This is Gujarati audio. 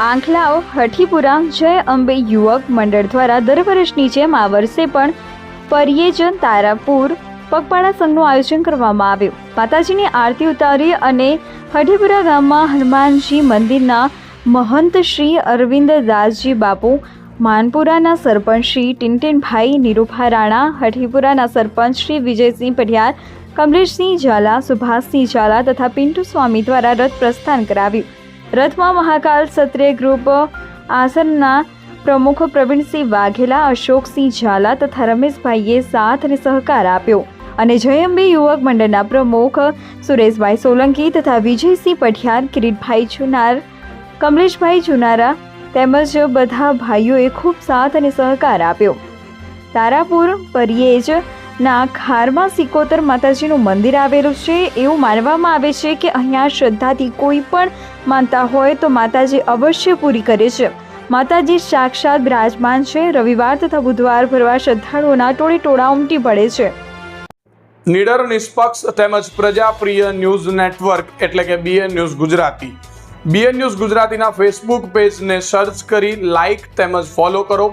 આંખલાવ હઠીપુરા જય અંબે યુવક મંડળ દ્વારા દર વર્ષની જેમ આ વર્ષે પણ પરિયેજ તારાપુર, પગપાળા સંઘનું આયોજન કરવામાં આવ્યું. માતાજીની આરતી ઉતારી અને હઠીપુરા ગામમાં હનુમાનજી મંદિરના મહંત શ્રી અરવિંદ દાસજી બાપુ, માનપુરાના સરપંચ શ્રી ટિનટિનભાઈ નિરૂભા રાણા, હઠીપુરાના સરપંચ શ્રી વિજયસિંહ પઢિયાર, કમલેશસિંહ ઝાલા, સુભાષસિંહ ઝાલા તથા પિન્ટુ સ્વામી દ્વારા રથ પ્રસ્થાન કરાવ્યું. રથમાં મહાકાલ ક્ષત્રિય ગ્રુપ આસનના પ્રમુખ પ્રવીણસિંહ વાઘેલા, અશોકસિંહ ઝાલા તથા રમેશભાઈએ સાથ અને સહકાર આપ્યો. અને જયંબી યુવક મંડળના પ્રમુખ સુરેશભાઈ સોલંકી તથા વિજયસિંહ પઠિયાર કિરીટભાઈ જુનાર, કમલેશભાઈ ચુનારા તેમજ બધા ભાઈઓએ ખૂબ સાથ અને સહકાર આપ્યો. તારાપુર, પરિયેજ ના, ખારમાં સિકોતર માતાજીનું મંદિર આવેલું છે. એવું માનવામાં આવે છે કે અહીંયા શ્રદ્ધાથી કોઈ પણ માનતા હોય તો માતાજી અવશ્ય પૂરી કરે છે. માતાજી સાક્ષાત બિરાજમાન છે. રવિવાર તથા બુધવાર ભરવા શ્રદ્ધાળુઓના ટોળે ટોળા ઉમટી પડે છે. નિડર નિષ્પક્ષ તેમજ પ્રજાપ્રિય ન્યૂઝ નેટવર્ક એટલે કે BN news Gujarati. BN news ગુજરાતીના ફેસબુક પેજને સર્ચ કરી લાઇક તેમજ ફોલો કરો.